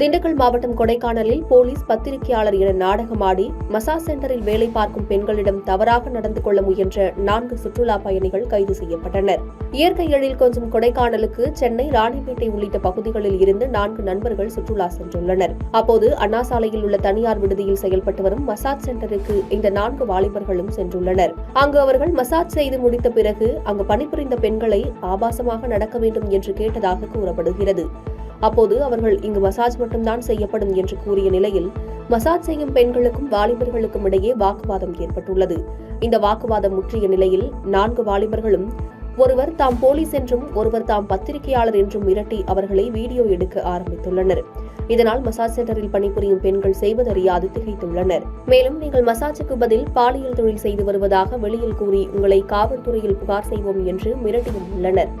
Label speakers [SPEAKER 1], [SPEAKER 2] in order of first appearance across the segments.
[SPEAKER 1] திண்டுக்கல் மாவட்டம் கொடைக்கானலில் போலீஸ் பத்திரிகையாளர் என நாடகமாடி மசாஜ் சென்டரில் வேலை பார்க்கும் பெண்களிடம் தவறாக நடந்து கொள்ள முயன்ற நான்கு சுற்றுலா பயணிகள் கைது செய்யப்பட்டனர். இயற்கை எழில் கொஞ்சம் கொடைக்கானலுக்கு சென்னை ராணிப்பேட்டை உள்ளிட்ட பகுதிகளில் இருந்து நான்கு நண்பர்கள் சுற்றுலா சென்றுள்ளனர். அப்போது அண்ணா சாலையில் உள்ள தனியார் விடுதியில் செயல்பட்டு வரும் மசாஜ் சென்டருக்கு இந்த நான்கு வாலிபர்களும் சென்றுள்ளனர். அங்கு அவர்கள் மசாஜ் செய்து முடித்த பிறகு அங்கு பணிபுரிந்த பெண்களை ஆபாசமாக நடக்க வேண்டும் என்று கேட்டதாக கூறப்படுகிறது. அப்போது அவர்கள் இங்கு மசாஜ் மட்டும்தான் செய்யப்படும் என்று கூறிய நிலையில் மசாஜ் செய்யும் பெண்களுக்கும் வாலிபர்களுக்கும் இடையே வாக்குவாதம் ஏற்பட்டுள்ளது. இந்த வாக்குவாதம் முற்றிய நிலையில் நான்கு வாலிபர்களும் ஒருவர் தாம் போலீஸ் என்றும் ஒருவர் தாம் பத்திரிகையாளர் என்றும் மிரட்டி அவர்களை வீடியோ எடுக்க ஆரம்பித்துள்ளனர். இதனால் மசாஜ் சென்டரில் பணிபுரியும் பெண்கள் செய்வதறியாது திகைத்துள்ளனர். மேலும் நீங்கள் மசாஜுக்கு பதில் பாலியல் தொழில் செய்து வருவதாக வெளியில் கூறி உங்களை காவல்துறையில் புகார் செய்வோம் என்று மிரட்டியும் உள்ளனர்.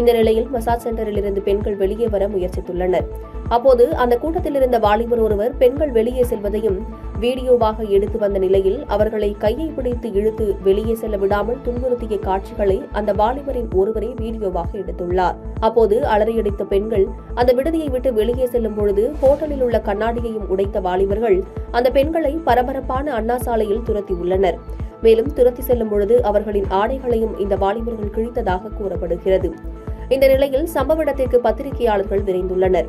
[SPEAKER 1] இந்த நிலையில் மசாஜ் சென்டரில் இருந்து பெண்கள் வெளியே வர முயற்சித்துள்ளனர். அப்போது அந்த கூட்டத்தில் இருந்த வாலிபர் ஒருவர் பெண்கள் வெளியே செல்வதையும் வீடியோவாக எடுத்து வந்த நிலையில் அவர்களை கையை பிடித்து இழுத்து வெளியே செல்ல விடாமல் துன்புறுத்திய காட்சிகளை அந்த வாலிபரின் ஒருவரே வீடியோவாக எடுத்துள்ளார். அப்போது அலறியடித்த பெண்கள் அந்த விடுதியை விட்டு வெளியே செல்லும் பொழுது ஹோட்டலில் உள்ள கண்ணாடியையும் உடைத்த வாலிபர்கள் அந்த பெண்களை பரபரப்பான அண்ணா சாலையில் துரத்தியுள்ளனர். மேலும் துரத்தி செல்லும் பொழுது அவர்களின் ஆடைகளையும் இந்த வாலிபர்கள் கிழித்ததாக கூறப்படுகிறது. இந்த நிலையில் சம்பவ இடத்திற்கு பத்திரிகையாளர்கள் விரைந்துள்ளனர்.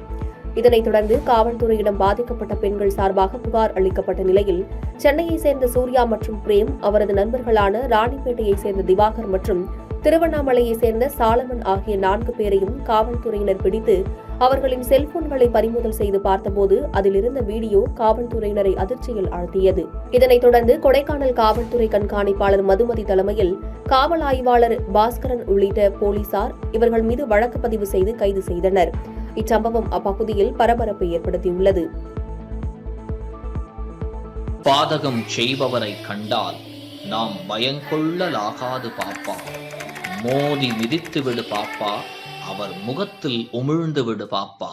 [SPEAKER 1] இதனைத் தொடர்ந்து காவல்துறையிடம் பாதிக்கப்பட்ட பெண்கள் சார்பாக புகார் அளிக்கப்பட்ட நிலையில் சென்னையை சேர்ந்த சூர்யா மற்றும் பிரேம் அவரது நண்பர்களான ராணிப்பேட்டையை சேர்ந்த திவாகர் மற்றும் திருவண்ணாமலையை சேர்ந்த சாலமன் ஆகிய நான்கு பேரையும் காவல்துறையினர் பிடித்து அவர்களின் செல்போன்களை பறிமுதல் செய்து பார்த்தபோது அதில் இருந்த வீடியோ காவல்துறையினரை அதிர்ச்சியில் ஆழ்த்தியது. இதனைத் தொடர்ந்து கொடைக்கானல் காவல்துறை கண்காணிப்பாளர் மதுமதி தலைமையில் காவல் ஆய்வாளர் பாஸ்கரன் உள்ளிட்ட போலீசார் இவர்கள் மீது வழக்கு பதிவு செய்து கைது செய்தனர். இச்சம்பவம் அப்பகுதியில் பரபரப்பை ஏற்படுத்தியுள்ளது.
[SPEAKER 2] பாதகம் செய்பவரை கண்டால் நாம் பயங்கொள்ளலாகாது பாப்பா. மோதி மிதித்து விடு பாப்பா. அவர் முகத்தில் உமிழ்ந்து விடு பாப்பா.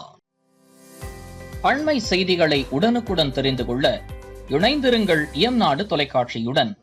[SPEAKER 2] அண்மை செய்திகளை உடனுக்குடன் தெரிந்து கொள்ள இணைந்திருங்கள் இயம்நாடு தொலைக்காட்சியுடன்.